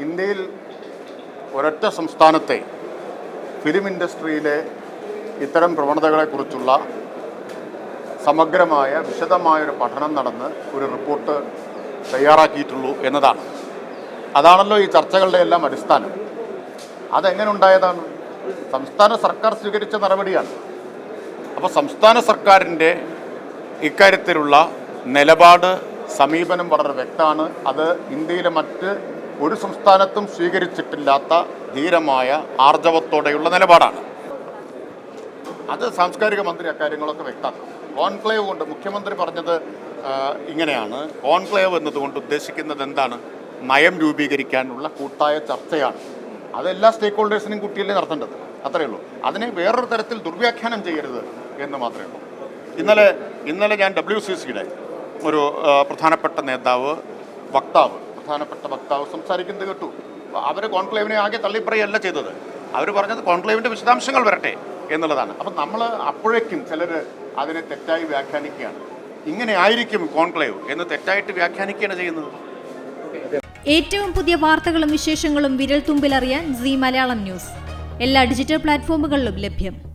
ഇന്ത്യയിൽ ഒരൊറ്റ സംസ്ഥാനത്തെ ഫിലിം ഇൻഡസ്ട്രിയിലെ ഇത്തരം പ്രവണതകളെക്കുറിച്ചുള്ള സമഗ്രമായ വിശദമായൊരു പഠനം നടന്ന് ഒരു റിപ്പോർട്ട് തയ്യാറാക്കിയിട്ടുള്ളൂ എന്നതാണ്. അതാണല്ലോ ഈ ചർച്ചകളുടെ എല്ലാം അടിസ്ഥാനം. അതെങ്ങനെ ഉണ്ടായതാണ് സംസ്ഥാന സർക്കാർ സ്വീകരിച്ച നടപടിയാണ്. അപ്പോൾ സംസ്ഥാന സർക്കാരിന്റെ ഇക്കാര്യത്തിലുള്ള നിലപാട് സമീപനം വളരെ വ്യക്തമാണ്. അത് ഇന്ത്യയിലെ മറ്റ് ഒരു സംസ്ഥാനത്തും സ്വീകരിച്ചിട്ടില്ലാത്ത ധീരമായ ആർജവത്തോടെയുള്ള നിലപാടാണ്. അത് സാംസ്കാരിക മന്ത്രി അക്കാര്യങ്ങളൊക്കെ വ്യക്തമാക്കും. കോൺക്ലേവ് കൊണ്ട് മുഖ്യമന്ത്രി പറഞ്ഞത് ഇങ്ങനെയാണ്. കോൺക്ലേവ് എന്നതുകൊണ്ട് ഉദ്ദേശിക്കുന്നത് എന്താണ്? നയം രൂപീകരിക്കാനുള്ള കൂട്ടായ ചർച്ചയാണ്. അത് എല്ലാ സ്റ്റേക്ക് ഹോൾഡേഴ്സിനും കുട്ടിയല്ലേ നടത്തേണ്ടത്? അത്രയേ ഉള്ളൂ. അതിനെ വേറൊരു തരത്തിൽ ദുർവ്യാഖ്യാനം ചെയ്യരുത് എന്ന് മാത്രമേ ഉള്ളൂ. ഇന്നലെ ഇന്നലെ ഞാൻ ഡബ്ല്യു സി സിയുടെ ഒരു പ്രധാനപ്പെട്ട നേതാവ് വക്താവ് പ്രധാനപ്പെട്ട വക്താവ് സംസാരിക്കുന്നത് കേട്ടു. അവർ കോൺക്ലേവിനെ ആകെ തള്ളിപ്പറയല്ല ചെയ്തത്. അവർ പറഞ്ഞത് കോൺക്ലേവിന്റെ വിശദാംശങ്ങൾ വരട്ടെ എന്നുള്ളതാണ്. അപ്പം നമ്മൾ അപ്പോഴേക്കും ചിലർ അതിനെ തെറ്റായി വ്യാഖ്യാനിക്കുകയാണ്. ഇങ്ങനെ ആയിരിക്കും കോൺക്ലേവ് എന്ന് തെറ്റായിട്ട് വ്യാഖ്യാനിക്കുകയാണ് ചെയ്യുന്നത്. ഏറ്റവും പുതിയ വാർത്തകളും വിശേഷങ്ങളും വിരൽ തുമ്പിലറിയാൻ സി മലയാളം ന്യൂസ്. എല്ലാ ഡിജിറ്റൽ പ്ലാറ്റ്ഫോമുകളിലും ലഭ്യം.